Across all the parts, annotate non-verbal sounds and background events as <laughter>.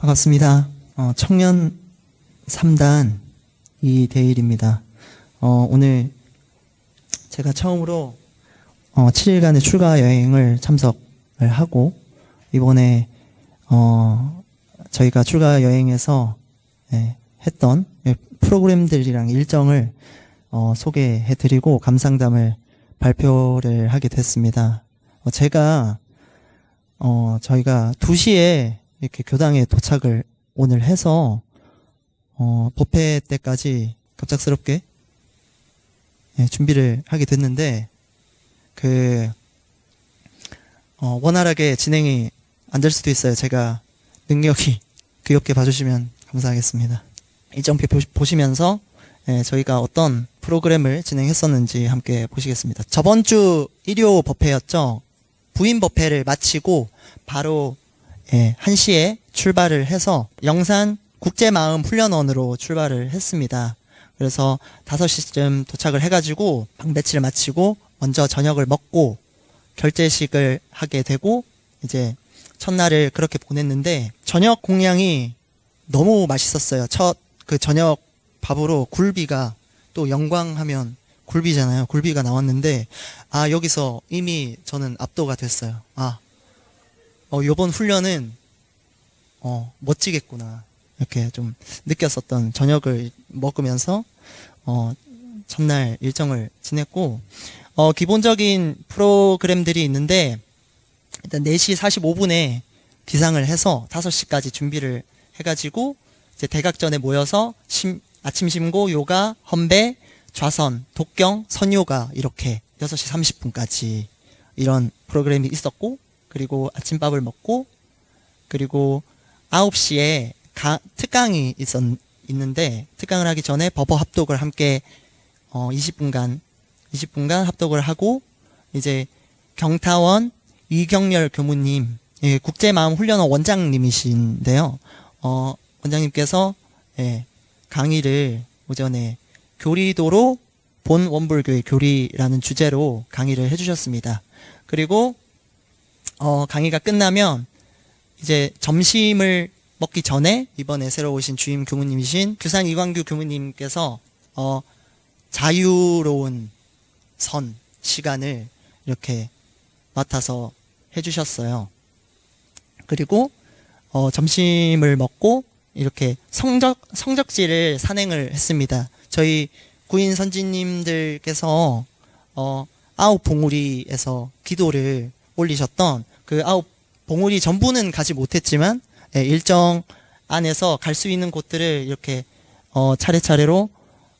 반갑습니다. 어, 청년 3단 이대일입니다. 어, 오늘 제가 처음으로 어, 7일간의 출가 여행을 참석을 하고 이번에 어, 저희가 출가 여행에서 예, 했던 예, 프로그램들이랑 일정을 어, 소개해드리고 감상담을 발표를 하게 됐습니다. 어, 제가 어, 저희가 2시에 이렇게 교당에 도착을 오늘 해서 어, 법회 때까지 갑작스럽게 예, 준비를 하게 됐는데 그 어, 원활하게 진행이 안 될 수도 있어요. 제가 능력이 <laughs> 귀엽게 봐주시면 감사하겠습니다. 일정표 보- 보시면서 예, 저희가 어떤 프로그램을 진행했었는지 함께 보시겠습니다. 저번 주 일요 법회였죠. 부인 법회를 마치고 바로 예, 1시에 출발을 해서 영산 국제마음 훈련원으로 출발을 했습니다. 그래서 5시쯤 도착을 해가지고 방 배치를 마치고 먼저 저녁을 먹고 결제식을 하게 되고 이제 첫날을 그렇게 보냈는데 저녁 공양이 너무 맛있었어요. 첫 그 저녁 밥으로 굴비가 또 영광하면 굴비잖아요. 굴비가 나왔는데 아 여기서 이미 저는 압도가 됐어요. 아 어, 요번 훈련은, 어, 멋지겠구나. 이렇게 좀 느꼈었던 저녁을 먹으면서, 어, 첫날 일정을 지냈고, 어, 기본적인 프로그램들이 있는데, 일단 4시 45분에 기상을 해서 5시까지 준비를 해가지고, 이제 대각전에 모여서 심- 아침 심고, 요가, 헌배, 좌선, 독경, 선요가 이렇게 6시 30분까지 이런 프로그램이 있었고, 그리고 아침밥을 먹고, 그리고 9시에 가, 특강이 있었, 있는데, 특강을 하기 전에 버버 합독을 함께, 어, 20분간, 20분간 합독을 하고, 이제 경타원 이경렬 교무님, 예, 국제마음 훈련원 원장님이신데요. 어, 원장님께서, 예, 강의를 오전에 교리도로 본 원불교의 교리라는 주제로 강의를 해주셨습니다. 그리고 어, 강의가 끝나면 이제 점심을 먹기 전에 이번에 새로 오신 주임 교무님이신 규산 이광규 교무님께서 어, 자유로운 선 시간을 이렇게 맡아서 해주셨어요. 그리고 어, 점심을 먹고 이렇게 성적 성적지를 산행을 했습니다. 저희 구인 선지님들께서 어, 아홉 봉우리에서 기도를 올리셨던 그 아홉 봉우리 전부는 가지 못했지만 예, 일정 안에서 갈 수 있는 곳들을 이렇게 어, 차례차례로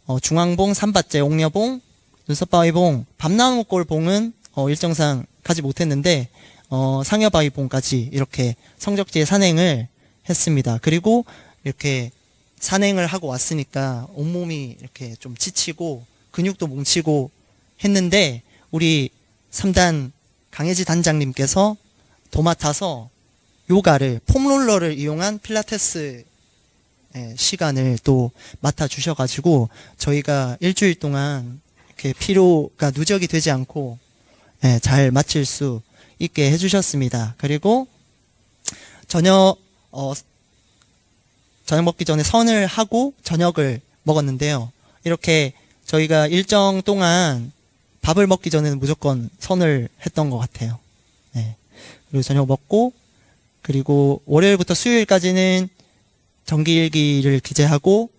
어, 중앙봉, 삼밭제, 옥녀봉, 눈썹바위봉, 밤나무골봉은 어, 일정상 가지 못했는데 어, 상여바위봉까지 이렇게 성적지에 산행을 했습니다. 그리고 이렇게 산행을 하고 왔으니까 온몸이 이렇게 좀 지치고 근육도 뭉치고 했는데 우리 3단 강혜지 단장님께서 도맡아서 요가를 폼롤러를 이용한 필라테스 예, 시간을 또 맡아 주셔가지고 저희가 일주일 동안 이렇게 피로가 누적이 되지 않고 예, 잘 마칠 수 있게 해주셨습니다. 그리고 저녁 어, 저녁 먹기 전에 선을 하고 저녁을 먹었는데요. 이렇게 저희가 일정 동안 밥을 먹기 전에는 무조건 선을 했던 것 같아요. 네. 그리고 저녁 먹고, 그리고 월요일부터 수요일까지는 정기일기를 기재하고,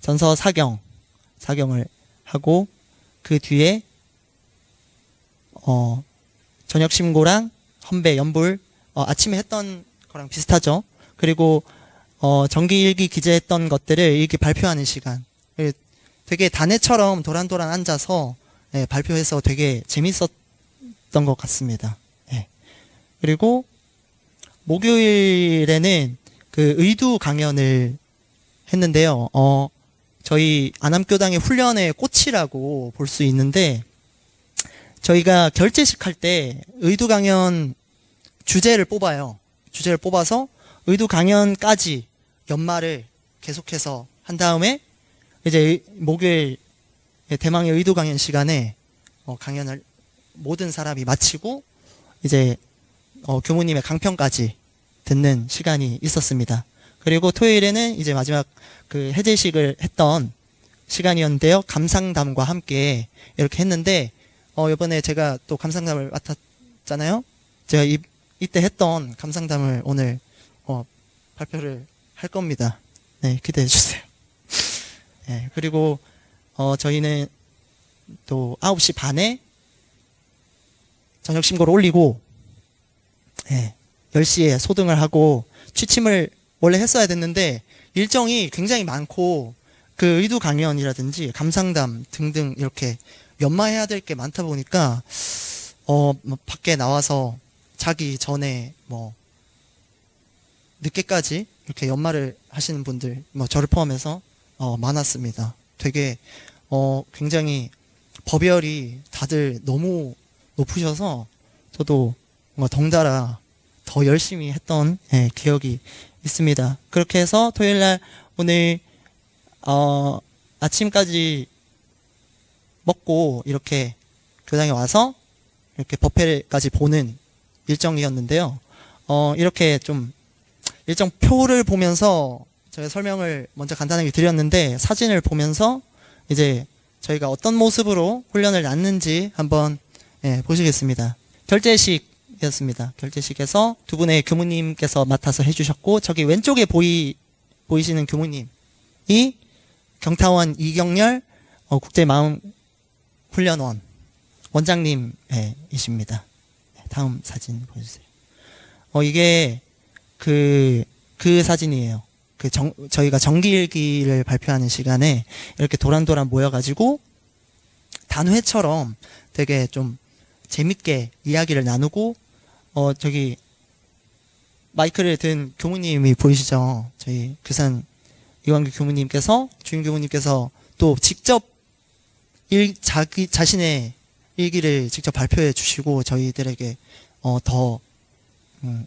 전서 사경, 사경을 하고, 그 뒤에, 어, 저녁 심고랑 헌배, 연불, 어, 아침에 했던 거랑 비슷하죠. 그리고, 어, 정기일기 기재했던 것들을 이렇게 발표하는 시간. 예, 되게 단해처럼 도란도란 앉아서 예, 발표해서 되게 재밌었던 것 같습니다. 예. 그리고 목요일에는 그 의두 강연을 했는데요. 어, 저희 안암교당의 훈련의 꽃이라고 볼 수 있는데 저희가 결제식 할 때 의두 강연 주제를 뽑아요. 주제를 뽑아서 의두 강연까지 연말을 계속해서 한 다음에 이제 의- 목요일 대망의 의도 강연 시간에 어, 강연을 모든 사람이 마치고 이제 어, 교무님의 강평까지 듣는 시간이 있었습니다. 그리고 토요일에는 이제 마지막 그 해제식을 했던 시간이었는데요. 감상담과 함께 이렇게 했는데, 어, 이번에 제가 또 감상담을 맡았잖아요. 제가 이, 이때 했던 감상담을 오늘, 어, 발표를 할 겁니다. 네, 기대해 주세요. 네, 그리고, 어, 저희는 또 9시 반에 저녁 신고를 올리고, 예, 10시에 소등을 하고 취침을 원래 했어야 됐는데 일정이 굉장히 많고 그 의도 강연이라든지 감상담 등등 이렇게 연마해야 될 게 많다 보니까 어, 뭐 밖에 나와서 자기 전에 뭐 늦게까지 이렇게 연말을 하시는 분들 뭐 저를 포함해서 어, 많았습니다. 되게 어, 굉장히 법열이 다들 너무 높으셔서 저도 뭔가 덩달아 더 열심히 했던 예, 기억이 있습니다. 그렇게 해서 토요일 날 오늘 어, 아침까지 먹고 이렇게 교당에 와서 이렇게 법회까지 보는 일정이었는데요. 어, 이렇게 좀 일정 표를 보면서 제가 설명을 먼저 간단하게 드렸는데 사진을 보면서 이제 저희가 어떤 모습으로 훈련을 났는지 한번 예, 보시겠습니다. 결제식 이었습니다. 결제식에서 두 분의 교무님께서 맡아서 해주셨고 저기 왼쪽에 보이 보이시는 교무님이 경타원 이경렬 어, 국제마음 훈련원 원장님이십니다. 네, 다음 사진 보여주세요. 어, 이게 그, 그 사진이에요. 그 정, 저희가 정기일기를 발표하는 시간에 이렇게 도란도란 모여가지고 단회처럼 되게 좀 재밌게 이야기를 나누고, 어, 저기, 마이크를 든 교무님이 보이시죠? 저희 규산 이광규 교무님께서, 주임 교무님께서 또 직접 일, 자기, 자신의 일기를 직접 발표해 주시고 저희들에게 어, 더 음,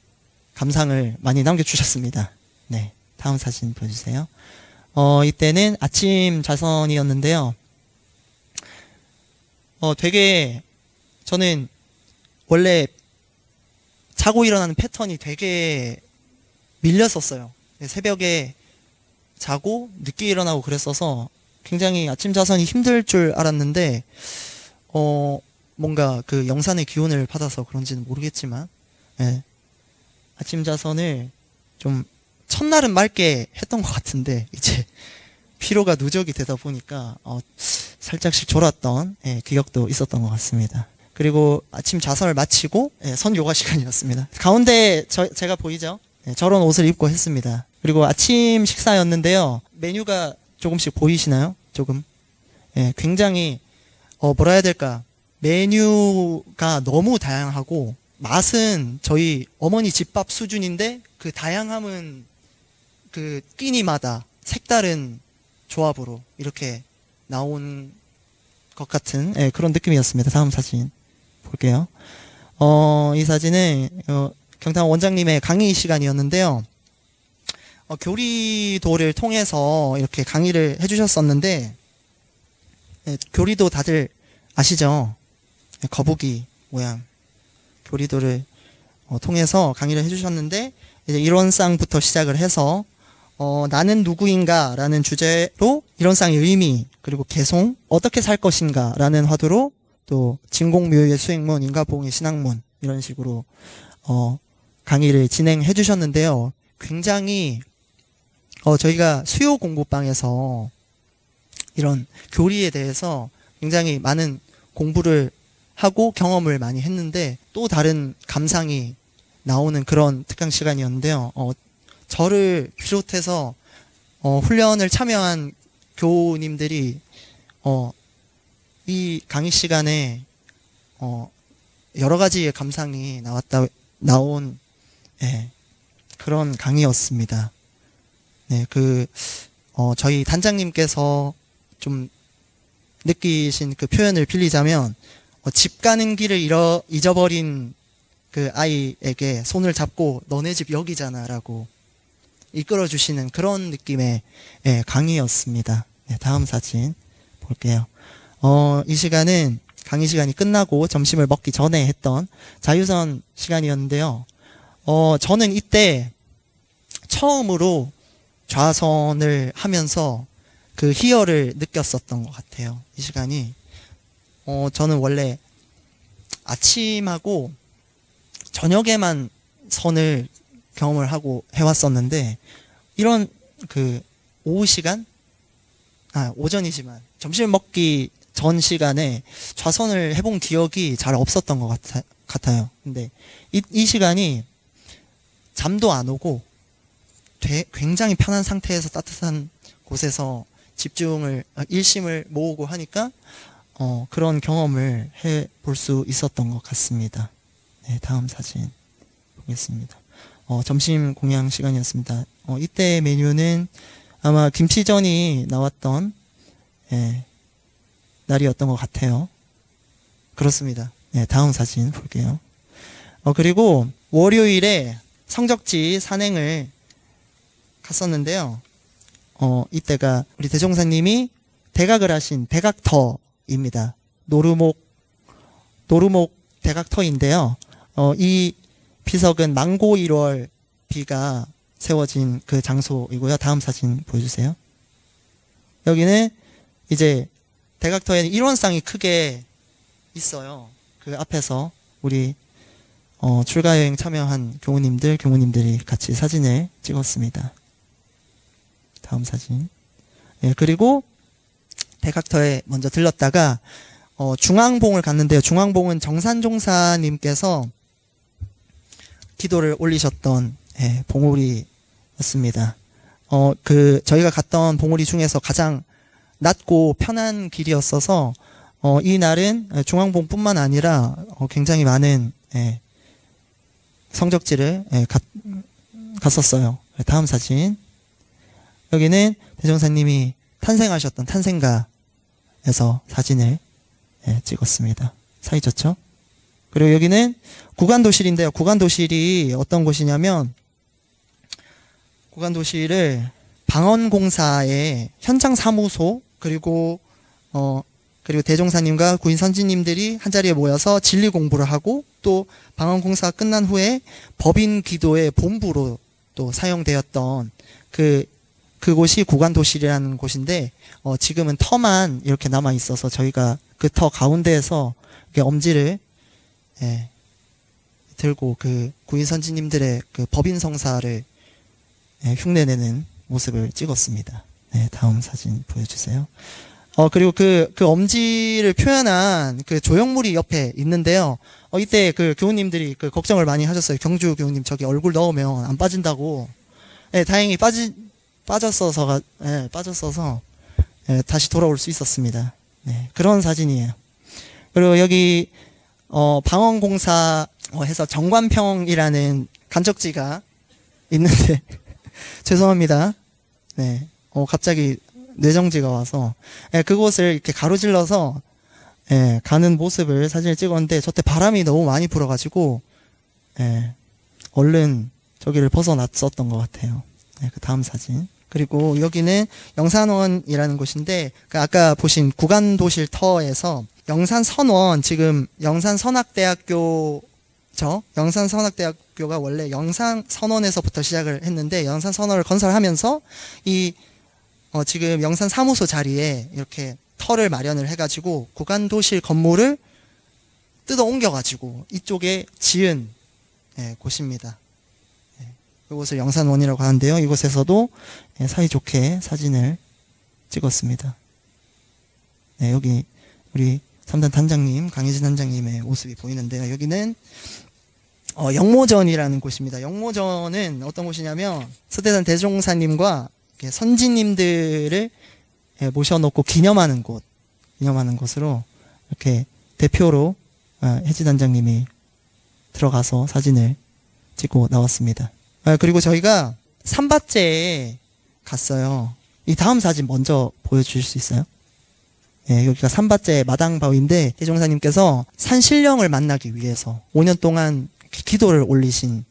감상을 많이 남겨주셨습니다. 네, 다음 사진 보여주세요. 어, 이때는 아침 자선이었는데요. 어, 되게 저는 원래 자고 일어나는 패턴이 되게 밀렸었어요. 네, 새벽에 자고 늦게 일어나고 그랬어서 굉장히 아침 자선이 힘들 줄 알았는데 어 뭔가 그 영산의 기운을 받아서 그런지는 모르겠지만 예. 아침 자선을 좀 첫날은 맑게 했던 것 같은데 이제 피로가 누적이 되다 보니까 어, 살짝씩 졸았던 예, 기억도 있었던 것 같습니다. 그리고 아침 자선을 마치고 예, 선 요가 시간이었습니다. 가운데 저, 제가 보이죠? 예, 저런 옷을 입고 했습니다. 그리고 아침 식사였는데요. 메뉴가 조금씩 보이시나요? 조금. 예, 굉장히 어, 뭐라 해야 될까? 메뉴가 너무 다양하고 맛은 저희 어머니 집밥 수준인데 그 다양함은 그 끼니마다 색다른 조합으로 이렇게 나온 것 같은 예, 그런 느낌이었습니다. 다음 사진 볼게요. 어, 이 사진은 어, 경탄 원장님의 강의 시간이었는데요. 어, 교리도를 통해서 이렇게 강의를 해주셨었는데 예, 교리도 다들 아시죠? 예, 거북이 모양 교리도를 어, 통해서 강의를 해주셨는데 이제 이론상부터 시작을 해서 어, 나는 누구인가라는 주제로 이론상의 의미 그리고 개송 어떻게 살 것인가라는 화두로 또 진공묘의 수행문 인가봉의 신학문 이런 식으로 어, 강의를 진행해 주셨는데요. 굉장히 어, 저희가 수요 공부방에서 이런 교리에 대해서 굉장히 많은 공부를 하고 경험을 많이 했는데 또 다른 감상이 나오는 그런 특강 시간이었는데요. 어, 저를 비롯해서 어, 훈련을 참여한 교우님들이 어, 이 강의 시간에 어, 여러 가지의 감상이 나왔다 나온 예, 그런 강의였습니다. 네, 그 어, 저희 단장님께서 좀 느끼신 그 표현을 빌리자면 어, 집 가는 길을 잃어 잊어버린 그 아이에게 손을 잡고 너네 집 여기잖아라고 이끌어 주시는 그런 느낌의 예, 강의였습니다. 네, 다음 사진 볼게요. 어, 이 시간은 강의 시간이 끝나고 점심을 먹기 전에 했던 자유선 시간이었는데요. 어, 저는 이때 처음으로 좌선을 하면서 그 희열을 느꼈었던 것 같아요. 이 시간이. 어, 저는 원래 아침하고 저녁에만 선을 경험을 하고 해왔었는데, 이런 그 오후 시간? 아, 오전이지만 점심 먹기 전 시간에 좌선을 해본 기억이 잘 없었던 것 같아, 같아 요. 근데 이, 이 시간이 잠도 안 오고 되- 굉장히 편한 상태에서 따뜻한 곳에서 집중을 아, 일심을 모으고 하니까 어, 그런 경험을 해 볼 수 있었던 것 같습니다. 네, 다음 사진 보겠습니다. 어, 점심 공양 시간이었습니다. 어, 이때 메뉴는 아마 김치전이 나왔던 예, 날이었던 것 같아요. 그렇습니다. 네, 다음 사진 볼게요. 어, 그리고 월요일에 성적지 산행을 갔었는데요. 어, 이때가 우리 대종사님이 대각을 하신 대각터입니다. 노루목, 노루목 대각터인데요. 어, 이 비석은 망고 1월 비가 세워진 그 장소이고요. 다음 사진 보여주세요. 여기는 이제 대각터에는 일원상이 크게 있어요. 그 앞에서 우리 어, 출가 여행 참여한 교우님들, 교우님들이 같이 사진을 찍었습니다. 다음 사진. 예, 그리고 대각터에 먼저 들렀다가 어, 중앙봉을 갔는데요. 중앙봉은 정산종사님께서 기도를 올리셨던 예, 봉우리였습니다. 어, 그 저희가 갔던 봉우리 중에서 가장 낮고 편한 길이었어서 어, 이 날은 중앙봉뿐만 아니라 어, 굉장히 많은 예, 성적지를 예, 갔, 갔었어요. 다음 사진. 여기는 대종사님이 탄생하셨던 탄생가에서 사진을 예, 찍었습니다. 사이 좋죠? 그리고 여기는 구간도실인데요. 구간도실이 어떤 곳이냐면 구간도실을 방언공사의 현장 사무소 그리고 어 그리고 대종사님과 구인 선지님들이 한 자리에 모여서 진리 공부를 하고 또 방언공사가 끝난 후에 법인 기도의 본부로 또 사용되었던 그 그곳이 구간도실이라는 곳인데 어 지금은 터만 이렇게 남아 있어서 저희가 그 터 가운데에서 엄지를 예, 들고 그 구인 선지님들의 그 법인 성사를 예, 흉내내는 모습을 찍었습니다. 네, 다음 사진 보여주세요. 어, 그리고 그, 그 엄지를 표현한 그 조형물이 옆에 있는데요. 어, 이때 그 교우님들이 그 걱정을 많이 하셨어요. 경주 교우님 저기 얼굴 넣으면 안 빠진다고. 예, 다행히 빠지, 빠졌어서, 예, 빠졌어서, 예, 다시 돌아올 수 있었습니다. 네, 그런 사진이에요. 그리고 여기, 어, 방언공사 어, 해서 정관평이라는 간적지가 있는데, <laughs> 죄송합니다. 네. 어, 갑자기 뇌정지가 와서, 예, 그곳을 이렇게 가로질러서, 예, 가는 모습을 사진을 찍었는데, 저때 바람이 너무 많이 불어가지고, 예, 얼른 저기를 벗어났었던 것 같아요. 네, 그 다음 사진. 그리고 여기는 영산원이라는 곳인데, 그 아까 보신 구간도실 터에서 영산선원, 지금 영산선악대학교 저 영산선악대학교가 원래 영산선원에서부터 시작을 했는데 영산선원을 건설하면서 이 어, 지금 영산 사무소 자리에 이렇게 터를 마련을 해가지고 구간도실 건물을 뜯어 옮겨가지고 이쪽에 지은 예, 곳입니다. 예, 이곳을 영산원이라고 하는데요. 이곳에서도 예, 사이좋게 사진을 찍었습니다. 네, 여기 우리 3단 단장님, 강혜진 단장님의 모습이 보이는데요. 여기는 어, 영모전이라는 곳입니다. 영모전은 어떤 곳이냐면 서대산 대종사님과 선지님들을 예, 모셔놓고 기념하는 곳, 기념하는 곳으로 이렇게 대표로 아, 혜지 단장님이 들어가서 사진을 찍고 나왔습니다. 아, 그리고 저희가 삼바째에 갔어요. 이 다음 사진 먼저 보여주실 수 있어요? 예, 여기가 삼바째 마당바위인데 대종사님께서 산신령을 만나기 위해서 5년 동안 기- 기도를 올리신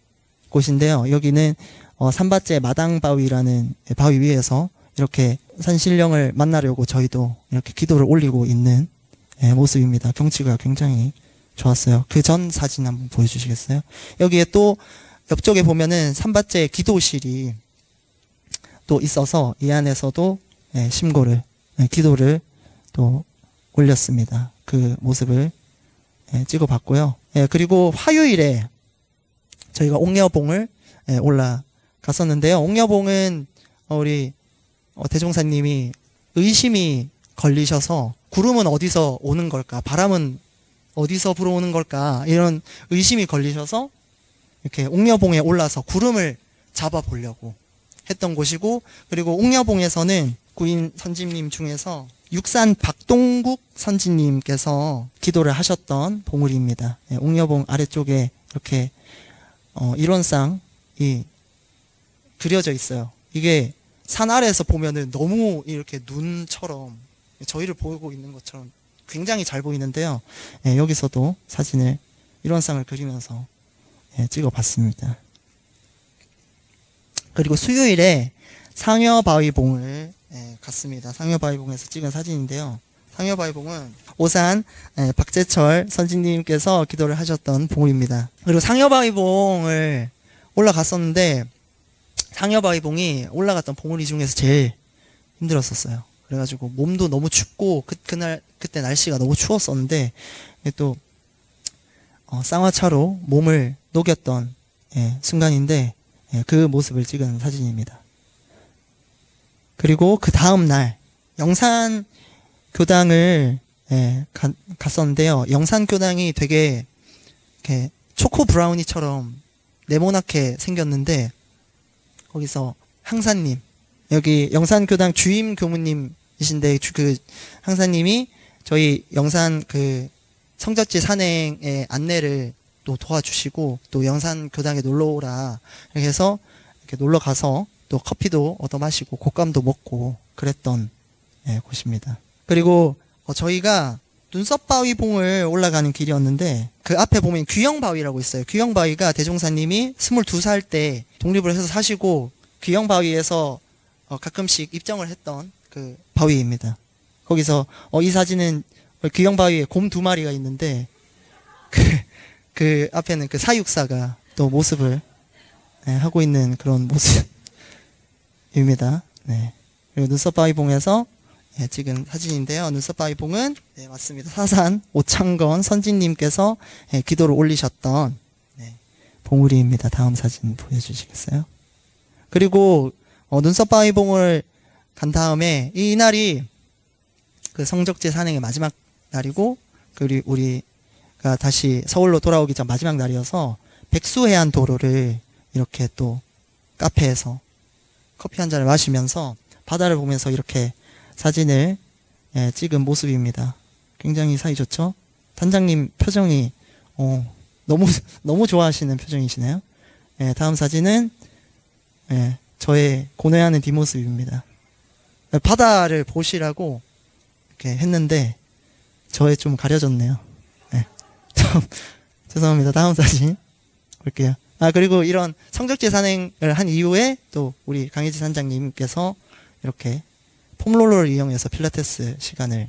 곳인데요. 여기는 어, 삼바째 마당 바위라는 바위 위에서 이렇게 산신령을 만나려고 저희도 이렇게 기도를 올리고 있는 예, 모습입니다. 경치가 굉장히 좋았어요. 그 전 사진 한번 보여주시겠어요? 여기에 또 옆쪽에 보면은 삼바째 기도실이 또 있어서 이 안에서도 예, 심고를 예, 기도를 또 올렸습니다. 그 모습을 예, 찍어봤고요. 예, 그리고 화요일에 저희가 옥녀봉을 예, 올라 갔었는데요. 옥녀봉은 어, 우리 어, 대종사님이 의심이 걸리셔서 구름은 어디서 오는 걸까? 바람은 어디서 불어오는 걸까? 이런 의심이 걸리셔서 이렇게 옥녀봉에 올라서 구름을 잡아 보려고 했던 곳이고 그리고 옥녀봉에서는 구인 선지님 중에서 육산 박동국 선지님께서 기도를 하셨던 봉우리입니다. 예, 옥녀봉 아래쪽에 이렇게 어, 일원상이 그려져 있어요. 이게 산 아래에서 보면은 너무 이렇게 눈처럼 저희를 보고 있는 것처럼 굉장히 잘 보이는데요. 예, 여기서도 사진을 일원상을 그리면서 예, 찍어봤습니다. 그리고 수요일에 상여바위봉을 예, 갔습니다. 상여바위봉에서 찍은 사진인데요. 상여바위봉은 오산 예, 박재철 선진님께서 기도를 하셨던 봉우리입니다. 그리고 상여바위봉을 올라갔었는데 상여바위 봉이 올라갔던 봉우리 중에서 제일 힘들었었어요. 그래가지고 몸도 너무 춥고 그, 그날 그때 날씨가 너무 추웠었는데 또 어, 쌍화차로 몸을 녹였던 예, 순간인데 예, 그 모습을 찍은 사진입니다. 그리고 그 다음 날 영산 교당을 예, 가- 갔었는데요. 영산 교당이 되게 이렇게 초코 브라우니처럼 네모나게 생겼는데 거기서 항사님 여기 영산 교당 주임 교무님이신데 주- 그 항사님이 저희 영산 그 성적지 산행의 안내를 또 도와주시고 또 영산 교당에 놀러 오라 이렇게 해서 이렇게 놀러 가서 또 커피도 얻어 마시고 곶감도 먹고 그랬던 예, 곳입니다. 그리고 어, 저희가 눈썹 바위 봉을 올라가는 길이었는데 그 앞에 보면 귀영 바위라고 있어요. 귀영 바위가 대종사님이 22살 때 독립을 해서 사시고 귀영 바위에서 어, 가끔씩 입정을 했던 그 바위입니다. 거기서 어, 이 사진은 귀영 바위에 곰 두 마리가 있는데 그, 그 앞에는 그 사육사가 또 모습을 예, 하고 있는 그런 모습입니다. 네. 그리고 눈썹 바위봉에서 예, 찍은 사진인데요. 눈썹바위봉은 네, 맞습니다. 사산 오창건 선진님께서 예, 기도를 올리셨던 네, 봉우리입니다. 다음 사진 보여주시겠어요? 그리고 어, 눈썹바위봉을 간 다음에 이 날이 그 성적제 산행의 마지막 날이고 그리고 우리가 다시 서울로 돌아오기 전 마지막 날이어서 백수해안 도로를 이렇게 또 카페에서 커피 한 잔을 마시면서 바다를 보면서 이렇게 사진을 예, 찍은 모습입니다. 굉장히 사이 좋죠? 단장님 표정이 어, 너무 <laughs> 너무 좋아하시는 표정이시네요. 예, 다음 사진은 예, 저의 고뇌하는 뒷모습입니다. 바다를 보시라고 이렇게 했는데 저에 좀 가려졌네요. 예. <laughs> 좀 죄송합니다. 다음 사진 볼게요. 아 그리고 이런 성적지 산행을 한 이후에 또 우리 강혜지 산장님께서 이렇게 폼롤러를 이용해서 필라테스 시간을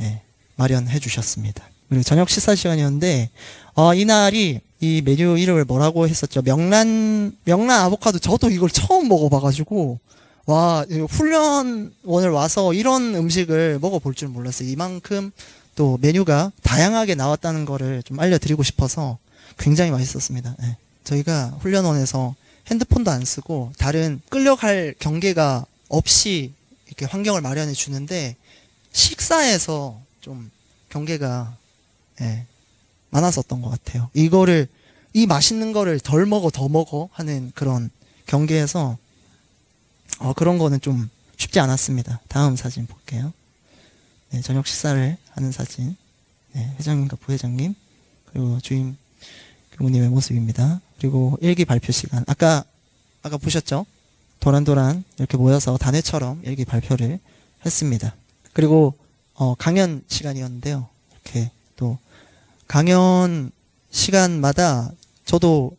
예, 마련해 주셨습니다. 그리고 저녁 식사 시간이었는데 어, 이날이 이 메뉴 이름을 뭐라고 했었죠? 명란 명란 아보카도 저도 이걸 처음 먹어봐가지고 와 훈련원을 와서 이런 음식을 먹어볼 줄 몰랐어요. 이만큼 또 메뉴가 다양하게 나왔다는 거를 좀 알려드리고 싶어서 굉장히 맛있었습니다. 예. 저희가 훈련원에서 핸드폰도 안 쓰고 다른 끌려갈 경계가 없이 이렇게 환경을 마련해 주는데 식사에서 좀 경계가 예, 많았었던 것 같아요. 이거를 이 맛있는 거를 덜 먹어 더 먹어 하는 그런 경계에서 어, 그런 거는 좀 쉽지 않았습니다. 다음 사진 볼게요. 네, 저녁 식사를 하는 사진. 네, 회장님과 부회장님 그리고 주임 교무님의 모습입니다. 그리고 일기 발표 시간. 아까 아까 보셨죠? 도란도란 이렇게 모여서 단회처럼 일기 발표를 했습니다. 그리고 어, 강연 시간이었는데요. 이렇게 또 강연 시간마다 저도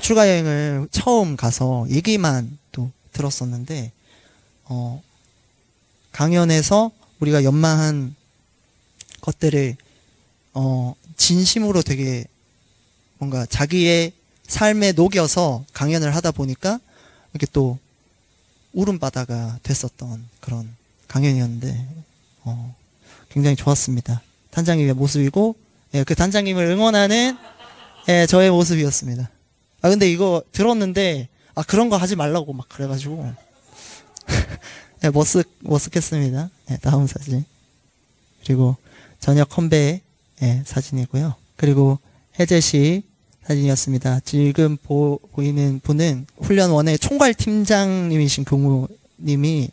출가 여행을 처음 가서 얘기만 또 들었었는데 어, 강연에서 우리가 연마한 것들을 어, 진심으로 되게 뭔가 자기의 삶에 녹여서 강연을 하다 보니까 이렇게 또 울음바다가 됐었던 그런 강연이었는데 어, 굉장히 좋았습니다. 단장님의 모습이고 예, 그 단장님을 응원하는 예, 저의 모습이었습니다. 아 근데 이거 들었는데 아 그런 거 하지 말라고 막 그래가지고 <laughs> 예, 머쓱 머쓱했습니다. 예, 다음 사진 그리고 저녁 컴배 예, 사진이고요. 그리고 혜재 씨 사진이었습니다. 지금 보, 보이는 분은 훈련원의 총괄 팀장님이신 교무님이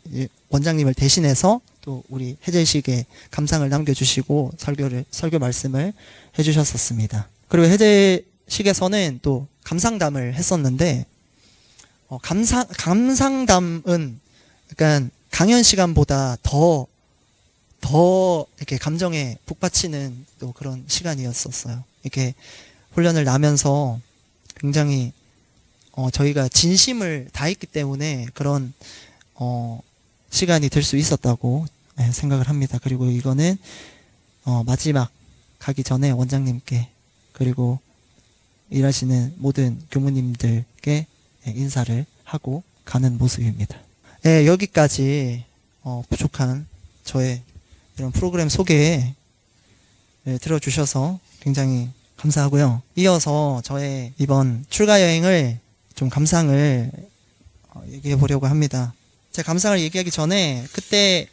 원장님을 대신해서 또 우리 씨에게 감상을 남겨주시고 설교를 설교 말씀을 해주셨었습니다. 그리고 혜재 식에서는 또 감상담을 했었는데 어, 감상 감상담은 약간 강연 시간보다 더더 이렇게 감정에 북받치는 또 그런 시간이었었어요. 이렇게 훈련을 나면서 굉장히 어, 저희가 진심을 다했기 때문에 그런 어, 시간이 될 수 있었다고 네, 생각을 합니다. 그리고 이거는 어, 마지막 가기 전에 원장님께 그리고 일하시는 모든 교무님들께 네, 인사를 하고 가는 모습입니다. 네, 여기까지 어, 부족한 저의 이런 프로그램 소개 네, 들어주셔서 굉장히 감사하고요. 이어서 저의 이번 출가 여행을 좀 감상을 어, 얘기해 보려고 합니다. 제 감상을 얘기하기 전에 그때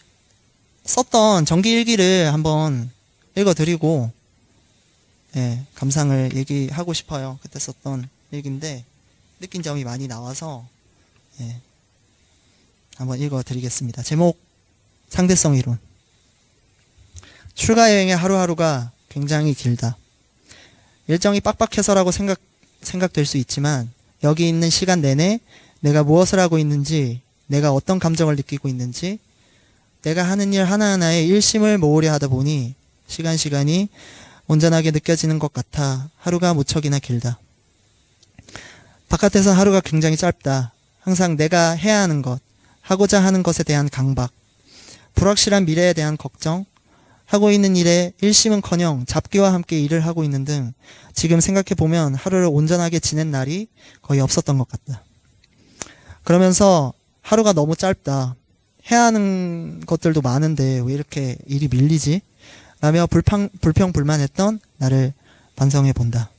썼던 정기 일기를 한번 읽어드리고 예, 감상을 얘기하고 싶어요. 그때 썼던 일기인데 느낀 점이 많이 나와서 예, 한번 읽어드리겠습니다. 제목 상대성 이론 출가 여행의 하루하루가 굉장히 길다. 일정이 빡빡해서라고 생각, 생각될 수 있지만 여기 있는 시간 내내 내가 무엇을 하고 있는지 내가 어떤 감정을 느끼고 있는지 내가 하는 일 하나하나에 일심을 모으려 하다 보니 시간 시간이 온전하게 느껴지는 것 같아 하루가 무척이나 길다. 바깥에서 하루가 굉장히 짧다. 항상 내가 해야 하는 것, 하고자 하는 것에 대한 강박, 불확실한 미래에 대한 걱정, 하고 있는 일에 일심은커녕 잡기와 함께 일을 하고 있는 등 지금 생각해 보면 하루를 온전하게 지낸 날이 거의 없었던 것 같다. 그러면서 하루가 너무 짧다. 해야 하는 것들도 많은데 왜 이렇게 일이 밀리지? 라며 불평, 불평 불만했던 나를 반성해 본다.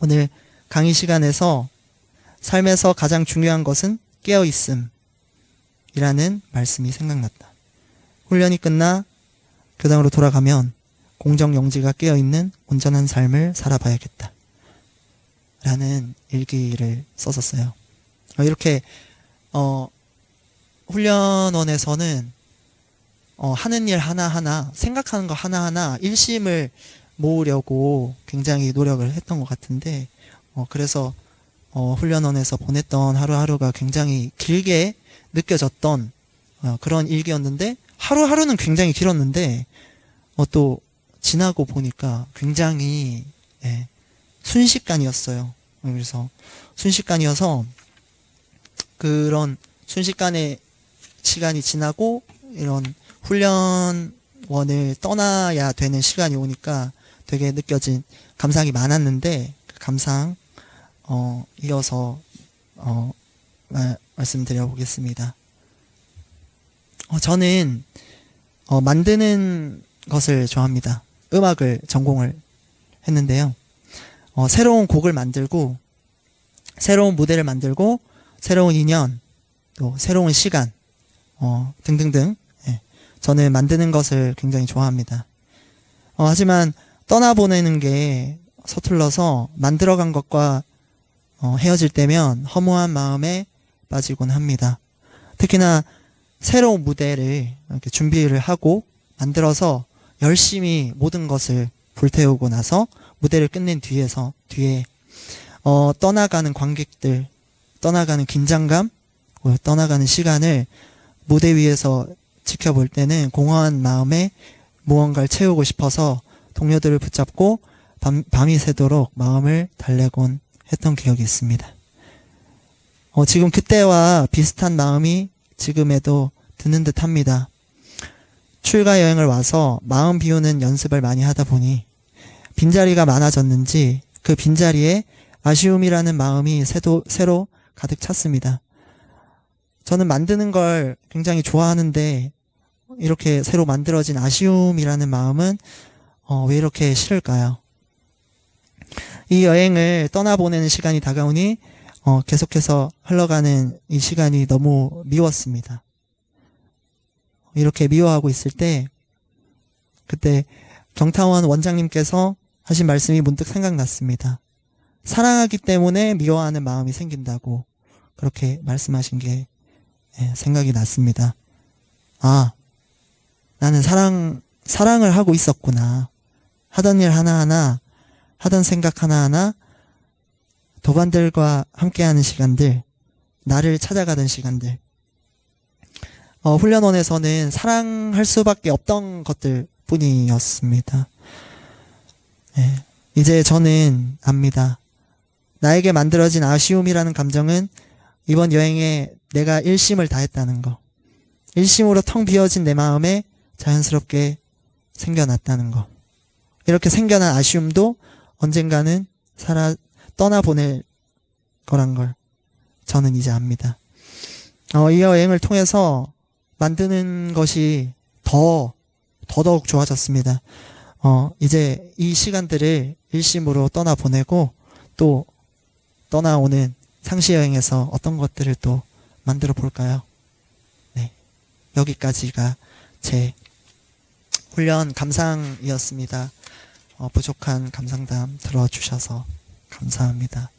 오늘 강의 시간에서 삶에서 가장 중요한 것은 깨어있음 이라는 말씀이 생각났다. 훈련이 끝나 교당으로 돌아가면 공정 영지가 깨어있는 온전한 삶을 살아봐야겠다. 라는 일기를 썼었어요. 어, 이렇게, 어, 훈련원에서는, 어, 하는 일 하나하나, 생각하는 거 하나하나 일심을 모으려고 굉장히 노력을 했던 것 같은데, 어, 그래서, 어, 훈련원에서 보냈던 하루하루가 굉장히 길게 느껴졌던 어, 그런 일기였는데, 하루하루는 굉장히 길었는데, 어, 또 지나고 보니까 굉장히 예, 순식간이었어요. 그래서 순식간이어서 그런 순식간에 시간이 지나고 이런 훈련원을 떠나야 되는 시간이 오니까 되게 느껴진 감상이 많았는데 그 감상 어, 이어서 어, 말, 말씀드려 보겠습니다. 어, 저는 어, 만드는 것을 좋아합니다. 음악을 전공을 했는데요. 어, 새로운 곡을 만들고, 새로운 무대를 만들고, 새로운 인연, 또 새로운 시간, 어, 등등등. 예, 저는 만드는 것을 굉장히 좋아합니다. 어, 하지만 떠나보내는 게 서툴러서 만들어간 것과 어, 헤어질 때면 허무한 마음에 빠지곤 합니다. 특히나 새로운 무대를 이렇게 준비를 하고 만들어서 열심히 모든 것을 불태우고 나서 무대를 끝낸 뒤에서 뒤에 어, 떠나가는 관객들, 떠나가는 긴장감, 떠나가는 시간을 무대 위에서 지켜볼 때는 공허한 마음에 무언가를 채우고 싶어서 동료들을 붙잡고 밤, 밤이 새도록 마음을 달래곤 했던 기억이 있습니다. 어, 지금 그때와 비슷한 마음이 지금에도 드는 듯 합니다. 출가 여행을 와서 마음 비우는 연습을 많이 하다 보니 빈자리가 많아졌는지 그 빈자리에 아쉬움이라는 마음이 새도, 새로 가득 찼습니다. 저는 만드는 걸 굉장히 좋아하는데 이렇게 새로 만들어진 아쉬움이라는 마음은 어, 왜 이렇게 싫을까요? 이 여행을 떠나보내는 시간이 다가오니 어, 계속해서 흘러가는 이 시간이 너무 미웠습니다. 이렇게 미워하고 있을 때 그때 경타원 원장님께서 하신 말씀이 문득 생각났습니다. 사랑하기 때문에 미워하는 마음이 생긴다고 그렇게 말씀하신 게 예, 생각이 났습니다. 아, 나는 사랑, 사랑을 하고 있었구나. 하던 일 하나하나, 하던 생각 하나하나, 도반들과 함께하는 시간들, 나를 찾아가던 시간들. 어, 훈련원에서는 사랑할 수밖에 없던 것들 뿐이었습니다. 예, 이제 저는 압니다. 나에게 만들어진 아쉬움이라는 감정은 이번 여행에 내가 일심을 다했다는 거. 일심으로 텅 비어진 내 마음에 자연스럽게 생겨났다는 거. 이렇게 생겨난 아쉬움도 언젠가는 살아, 떠나보낼 거란 걸 저는 이제 압니다. 어, 이 여행을 통해서 만드는 것이 더, 더더욱 좋아졌습니다. 어, 이제 이 시간들을 일심으로 떠나보내고 또 떠나오는 상시 여행에서 어떤 것들을 또 만들어 볼까요? 네. 여기까지가 제 훈련 감상이었습니다. 어, 부족한 감상담 들어주셔서 감사합니다.